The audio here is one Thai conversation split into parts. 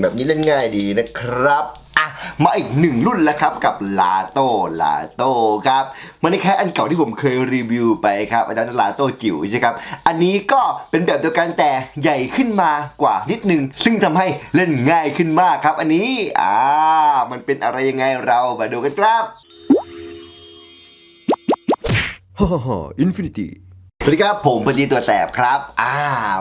แบบนี้เล่นง่ายดีนะครับอะมาอีกหนึ่งรุ่นแล้วครับกับลาโต้ลาโต้ครับมันไม่แค่อันเก่าที่ผมเคยรีวิวไปครับอาจารย์ลาโต้จิ๋วใช่ครับอันนี้ก็เป็นแบบเดียวกันแต่ใหญ่ขึ้นมากว่านิดนึง ซึ่งทำให้เล่นง่ายขึ้นมากครับ อันนี้อ่ามันเป็นอะไรยังไงเรามาดูกันครับฮ่าฮ่าฮ่าอินฟินิตี้ สวัสดีครับผมปจีตัวแสบครับ อ่า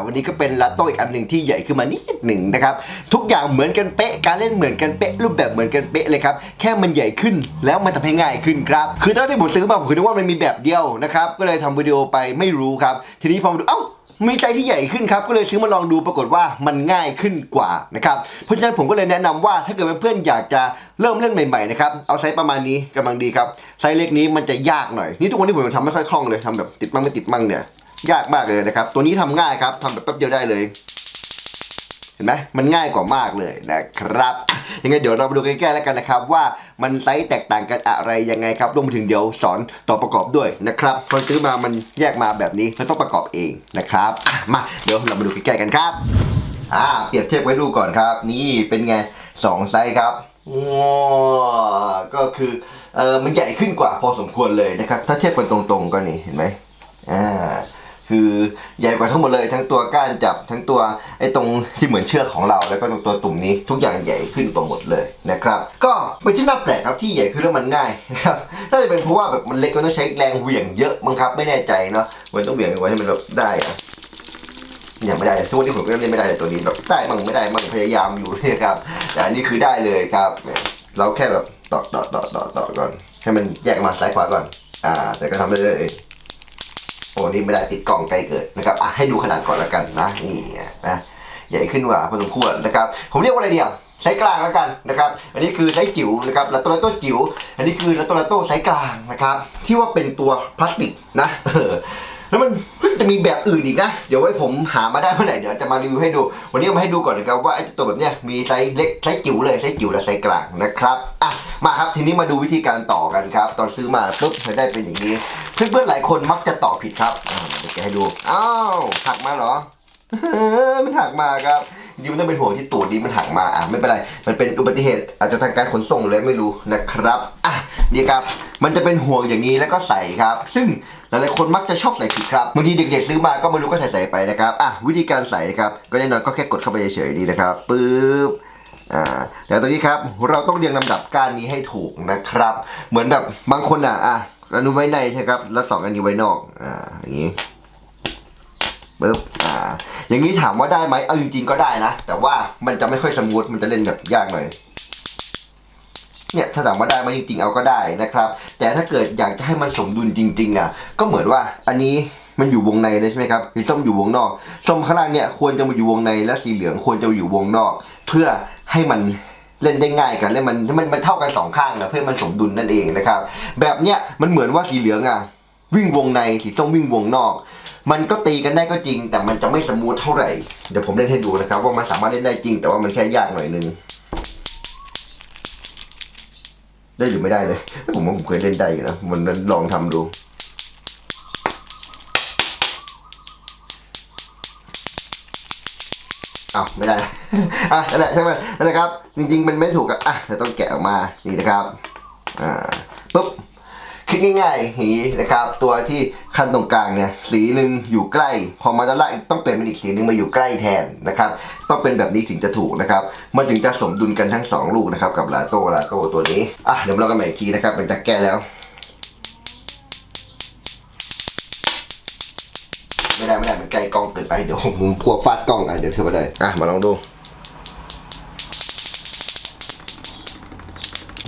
วันนี้ก็เป็นลัตโต้อีกอันหนึ่งที่ใหญ่ขึ้นมานิดหนึ่งนะครับ ทุกอย่างเหมือนกันเป๊ะ การเล่นเหมือนกันเป๊ะ รูปแบบเหมือนกันเป๊ะเลยครับ แค่มันใหญ่ขึ้นแล้วมันทำให้ง่ายขึ้นครับ คือตอนที่ผมซื้อมาผมคิดว่ามันมีแบบเดียวนะครับ ก็เลยทำวิดีโอไปไม่รู้ครับ ทีนี้พอมาดู เอ้า มีใจที่ใหญ่ขึ้นครับก็เลยซื้อมาลองดูปรากฏว่ามันง่ายขึ้นกว่านะครับเพราะฉะนั้นผมก็เลยแนะนำว่าถ้าเกิดเพื่อนๆอยากจะเริ่มเล่นใหม่ๆนะครับเอาไซส์ประมาณนี้กำลังดีครับไซส์เล็กนี้มันจะยากหน่อยนี่ทุกวันที่ผมทำไม่ค่อยคล่องเลยทำแบบติดมั่งไม่ติดมั่งเนี่ยยากมากเลยนะครับตัวนี้ทำง่ายครับทำแบบแป๊บเดียวได้เลย เห็นไหมมันง่ายกว่ามากเลยนะครับยังไงเดี๋ยวเรามาดูใกล้ๆแล้วกันนะครับ ว่ามันไซส์แตกต่างกันอะไรยังไงครับรวมไปถึงเดี๋ยวสอนต่อประกอบด้วยนะครับพอซื้อมามันแยกมาแบบนี้เราต้องประกอบเองนะครับมาเดี๋ยวเรามาดูใกล้ๆกันครับอ่าเปรียบเทียบไว้ดูก่อนครับ นี่เป็นไงสองไซส์ครับว้าก็คือเออมันใหญ่ขึ้นกว่าพอสมควรเลยนะครับ ถ้าเทียบกันตรงๆก็นี่เห็นไหมอ่า คือใหญ่กว่าทั้งหมดเลยทั้งตัวก้านจับทั้งตัวไอ้ตรงที่เหมือนเชือกของเราแล้วก็ตรงตัวตุ่มนี้ทุกอย่างใหญ่ขึ้นกว่าหมดเลยนะครับก็เป็นที่น่าแปลกครับที่ใหญ่ขึ้นแล้วมันง่ายนะครับน่าจะเป็นเพราะว่าแบบมันเล็กมันต้องใช้แรงเหวี่ยงเยอะมั้งครับไม่แน่ใจเนาะมันต้องเหวี่ยงไว้ให้มันแบบได้อะยังไม่ได้ทุกวันนี้ผมก็เล่นไม่ได้เลยตัวนี้แบบได้มั่งไม่ได้มั่งพยายามอยู่เนี่ยครับแต่อันนี้คือได้เลยครับเนี่ยเราแค่แบบต่อต่อต่อต่อต่อก่อน ให้มันแยกมาซ้ายขวาก่อน อ่า แต่ก็ทำได้เลย โอ้นี่ไม่ได้ติดกล่องไกลเกิดนะครับอะให้ดูขนาดก่อนแล้วกันนะนี่นะใหญ่ขึ้นกว่าพอสมควรนะครับ ผมเรียกว่าอะไรเดียวไซส์กลางแล้วกันนะครับ อันนี้คือไซส์จิ๋วนะครับลาโตลาโตจิ๋วอันนี้คือลาโตลาโตไซส์กลางนะครับ ที่ว่าเป็นตัวพลาสติกนะแล้วมันจะมีแบบอื่นอีกนะ เดี๋ยวไว้ผมหามาได้เมื่อไหร่เดี๋ยวจะมารีวิวให้ดู วันนี้มาให้ดูก่อนนะครับว่าไอ้ตัวแบบเนี้ยมีไซส์เล็กไซส์จิ๋วเลยไซส์จิ๋วและไซส์กลางนะครับอะมาครับทีนี้มาดูวิธีการต่อกันครับ ตอนซื้อมาปุ๊บจะได้เป็นอย่างนี้ เพื่อนๆหลายคนมักจะต่อผิดครับอ่าเดี๋ยวแกะให้ดู อ้าวหักมาเหรอมันหักมาครับจริงๆมันต้องเป็นห่วงที่ตูดนี้มันหักมาอะไม่เป็นไร มันเป็นอุบัติเหตุ อาจจะทางการขนส่งเลยไม่รู้นะครับอะนี่ครับ มันจะเป็นห่วงอย่างนี้แล้วก็ใส่ครับ ซึ่งหลายๆคนมักจะชอบใส่ผิดครับบางทีเด็กๆซื้อมาก็ไม่รู้ก็ใส่ใส่ไปนะครับอะวิธีการใส่นะครับ ก็แน่นอนก็แค่กดเข้าไปเฉยๆนี่นะครับปึ๊บอ่าแต่ตรงนี้ครับเราต้องเรียงลำดับก้านนี้ให้ถูกนะครับ เหมือนแบบบางคนอะอะ อันนู้นไว้ในใช่ครับ แล้วสองอันนี้ไว้นอก อ่า อย่างนี้ปึ๊บ อ่า อย่างนี้ถามว่าได้ไหมเอาจริงๆก็ได้นะ แต่ว่ามันจะไม่ค่อยสมูท มันจะเล่นแบบยากหน่อย เนี่ย ถ้าถามว่าได้ไหมจริงๆ เอาก็ได้นะครับ แต่ถ้าเกิดอยากจะให้มันสมดุลจริง ๆ อะ ก็เหมือนว่า อันนี้มันอยู่วงในเลยใช่ไหมครับสีส้มอยู่วงนอก ส้มข้างล่างเนี่ยควรจะมาอยู่วงใน และสีเหลืองควรจะมาอยู่วงนอก เพื่อให้มัน เล่นได้ง่ายกันและมันมันมันเท่ากันสองข้างนะเพื่อมันสมดุลนั่นเองนะครับ แบบเนี้ยมันเหมือนว่าสีเหลืองอะวิ่งวงในสีส้มวิ่งวงนอก มันก็ตีกันได้ก็จริง แต่มันจะไม่สมูทเท่าไหร่เดี๋ยวผมเล่นให้ดูนะครับ ว่ามันสามารถเล่นได้จริง แต่ว่ามันแค่ยากหน่อยนึงได้หรือไม่ได้เลยผมว่าผมเคยเล่นได้อยู่นะมันลองทำดู อ้าวไม่ได้ อะนั่นแหละใช่ไหมนั่นแหละครับ จริงๆมันไม่ถูกอะอะเดี๋ยวต้องแกะออกมา นี่นะครับ อ่า ปุ๊บคลิกง่ายๆอย่างนี้นะครับ ตัวที่ขั้นตรงกลางเนี่ย สีหนึ่งอยู่ใกล้ พอมาด้านล่างต้องเปลี่ยนเป็นอีกสีหนึ่งมาอยู่ใกล้แทนนะครับ ต้องเป็นแบบนี้ถึงจะถูกนะครับ มันถึงจะสมดุลกันทั้งสองลูกนะครับ กับลาโต้ลาโต้ตัวนี้ อะ เดี๋ยวเรากันใหม่อีกทีนะครับเป็นจะแก้แล้ว ไม่ได้ไม่ได้มันใกลกล้องเกินไปเดี๋ยวผมพวกฟาดกล้องอะเดี๋ยวเธอมาเลยอะมาลองดู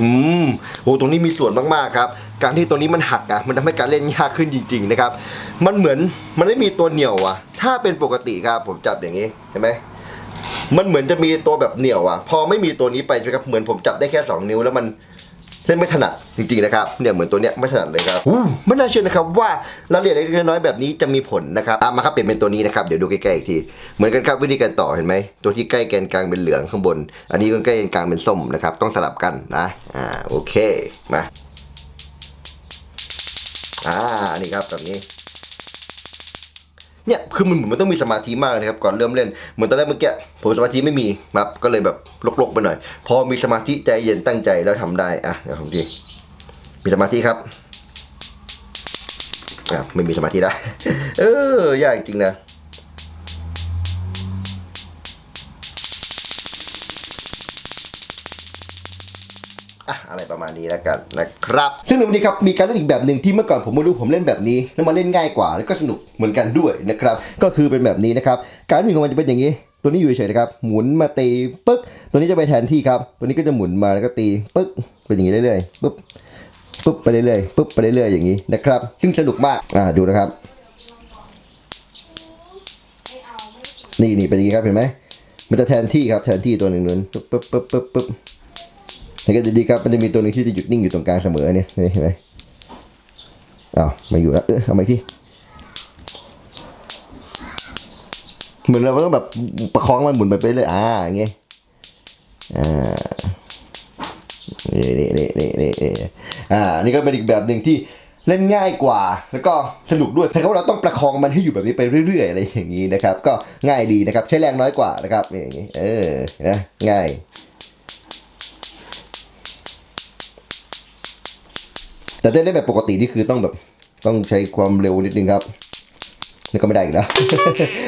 อืมโหตรงนี้มีส่วนมากๆครับ การที่ตัวนี้มันหักอะ มันทำให้การเล่นยากขึ้นจริง ๆ นะครับ มันเหมือนมันไม่มีตัวเหนี่ยวอะ ถ้าเป็นปกติครับผมจับอย่างนี้เห็นไหมมันเหมือนจะมีตัวแบบเหนี่ยวอะ พอไม่มีตัวนี้ไปใช่ครับเหมือนผมจับได้แค่สองนิ้วแล้วมัน เล่นไม่ถนัดจริงๆนะครับเนี่ยเหมือนตัวเนี้ยไม่ถนัดเลยครับอู้ไม่น่าเชื่อนะครับว่ารายละเอียดเล็กๆน้อยๆแบบนี้จะมีผลนะครับอะมาครับเปลี่ยนเป็นตัวนี้นะครับเดี๋ยวดูใกล้ๆอีกทีเหมือนกันครับวิธีการต่อเห็นไหมตัวที่ใกล้แกนกลางเป็นเหลืองข้างบน อันนี้ก็ใกล้แกนกลางเป็นส้มนะครับต้องสลับกันนะอ่าโอเคมาอ่านี่ครับแบบนี้ เนี่ยคือมันเหมือนมันต้องมีสมาธิมากนะครับก่อนเริ่มเล่นเหมือนตอนแรกเมื่อกี้ผมสมาธิไม่มีครับก็เลยแบบลกๆไปหน่อย พอมีสมาธิใจเย็นตั้งใจแล้วทำได้อะเดี๋ยวผมดีมีสมาธิครับอะไม่มีสมาธิได้เออยากจริงนะ อะไรประมาณนี้แล้วกันนะครับ ซึ่งในวันนี้ครับมีการเล่นอีกแบบหนึ่งที่เมื่อก่อนผมไม่รู้ผมเล่นแบบนี้แล้วมาเล่นง่ายกว่าแล้วก็สนุกเหมือนกันด้วยนะครับก็คือเป็นแบบนี้นะครับการวิ่งของมันจะเป็นอย่างนี้ ตัวนี้อยู่เฉยๆนะครับหมุนมาตีปึ๊กตัวนี้จะไปแทนที่ครับตัวนี้ก็จะหมุนมาแล้วก็ตีปึ๊กเป็นอย่างนี้เรื่อยๆปึ๊บปึ๊บไปเรื่อยๆปึ๊บไปเรื่อยๆอย่างนี้นะครับ ซึ่งสนุกมากอ่าดูนะครับ นี่นี่เป็นอย่างนี้ครับเห็นไหมมันจะแทนที่ครับแทนที่ตัวหนึ่งนั้นปึ๊บปึ๊บปึ๊บปึ๊บปึ๊บ สังเกตดีๆครับมันจะมีตัวหนึ่งที่จะหยุดนิ่งอยู่ตรงกลางเสมอเนี่ยเห็นไหมอ้าวมาอยู่แล้วเออเอาไปที่เหมือนเราต้องแบบประคองมันหมุนไปเรื่อยอ่าอย่างเงี้ยอ่านี่นี่นี่นี่นี่นี่อ่านี่ก็เป็นอีกแบบหนึ่งที่เล่นง่ายกว่า แล้วก็สนุกด้วยแต่ว่าเราต้องประคองมันให้อยู่แบบนี้ไปเรื่อยๆอะไรอย่างนี้นะครับ ก็ง่ายดีนะครับ ใช้แรงน้อยกว่านะครับอย่างนี้เออนะง่าย แต่ได้เล่นแบบปกตินี่คือต้องแบบต้องใช้ความเร็วนิดนึงครับนี่ก็ไม่ได้อีกแล้ว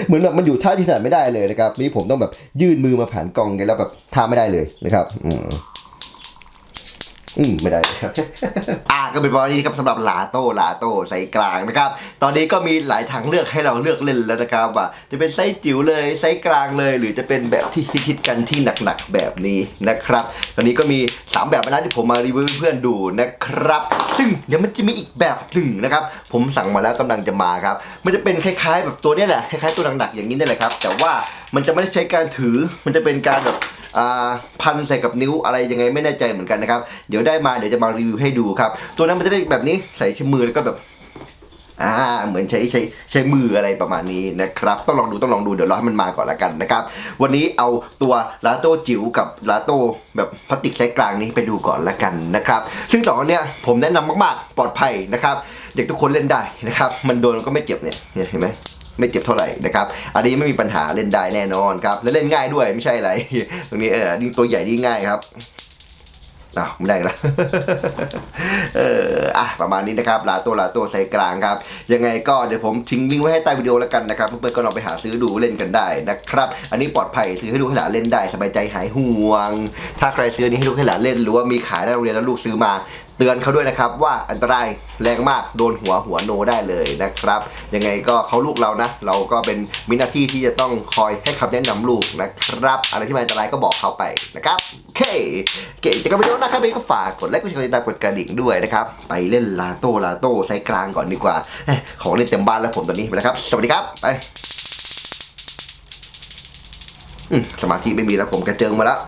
เหมือนแบบมันอยู่ท่าที่ถนัดไม่ได้เลยนะครับนี่ผมต้องแบบยื่นมือมาผ่านกล่องไงแล้วแบบท่าไม่ได้เลยนะครับ อืม อืมไม่ได้ครับ อ่าก็เป็นประมาณนี้ครับสำหรับลาโต้ลาโต้ไซส์กลางนะครับ ตอนนี้ก็มีหลายทางเลือกให้เราเลือกเล่นแล้วนะครับว่า จะเป็นไซส์จิ๋วเลยไซส์กลางเลย หรือจะเป็นแบบที่ฮิตๆกันที่หนักๆแบบนี้นะครับ ตอนนี้ก็มี 3 แบบนะที่ผมมารีวิวให้เพื่อนดูนะครับ ซึ่งเดี๋ยวมันจะมีอีกแบบหนึ่งนะครับ ผมสั่งมาแล้วกำลังจะมาครับ มันจะเป็นคล้ายๆ แบบตัวนี้แหละคล้ายๆตัวหนักๆอย่างนี้นี่แหละครับ แต่ว่ามันจะไม่ได้ใช้การถือ มันจะเป็นการแบบพันใส่กับนิ้วอะไรยังไงไม่แน่ใจเหมือนกันนะครับ เดี๋ยวได้มาเดี๋ยวจะมารีวิวให้ดูครับ ตัวนั้นมันจะได้แบบนี้ใส่ที่มือแล้วก็แบบอ่าเหมือนใช้ใช้ใช้มืออะไรประมาณนี้นะครับต้องลองดูต้องลองดูเดี๋ยวรอให้มันมาก่อนละกันนะครับ วันนี้เอาตัวลาโต้จิ๋วกับลาโต้แบบพลาสติกไซส์กลางนี้ไปดูก่อนละกันนะครับ ซึ่งสองอันเนี้ยผมแนะนำมากๆ ปลอดภัยนะครับ เด็กทุกคนเล่นได้นะครับ มันโดนก็ไม่เจ็บเนี่ยเนี่ยเห็นไหม ไม่เจ็บเท่าไหร่นะครับ อันนี้ไม่มีปัญหาเล่นได้แน่นอนครับ และเล่นง่ายด้วยไม่ใช่อะไร ตรงนี้เออนี่ตัวใหญ่นี่ง่ายครับอ้าวไม่ได้แล้วเอออะประมาณนี้นะครับลาโตลาโตไซส์กลางครับ ยังไงก็เดี๋ยวผมทิ้งลิงก์ไว้ให้ใต้วิดีโอแล้วกันนะครับเพื่อนๆก็ลองไปหาซื้อดูเล่นกันได้นะครับ อันนี้ปลอดภัยซื้อให้ลูกให้หลานเล่นได้สบายใจหายห่วง ถ้าใครซื้อนนี้ให้ลูกให้หลานเล่นหรือว่ามีขายในโรงเรียนแล้วลูกซื้อมา เตือนเขาด้วยนะครับว่าอันตรายแรงมากโดนหัวหัวโนได้เลยนะครับ ยังไงก็เขาลูกเรานะ เราก็เป็นมีหน้าที่ที่จะต้องคอยให้คำแนะนำลูกนะครับ อะไรที่มันอันตรายก็บอกเขาไปนะครับโอเคเก่งจะก็ไปดูนะครับก็ฝากกดไลค์กดแชร์กดติดตามกดกระดิ่งด้วยนะครับ ไปเล่นลาโต้ลาโต้ไซส์กลางก่อนดีกว่า ของเล่นเต็มบ้านแล้วผมตอนนี้ไปแล้วครับ สวัสดีครับไปสมาธิไม่มีแล้วผมกระเจิงมาแล้ว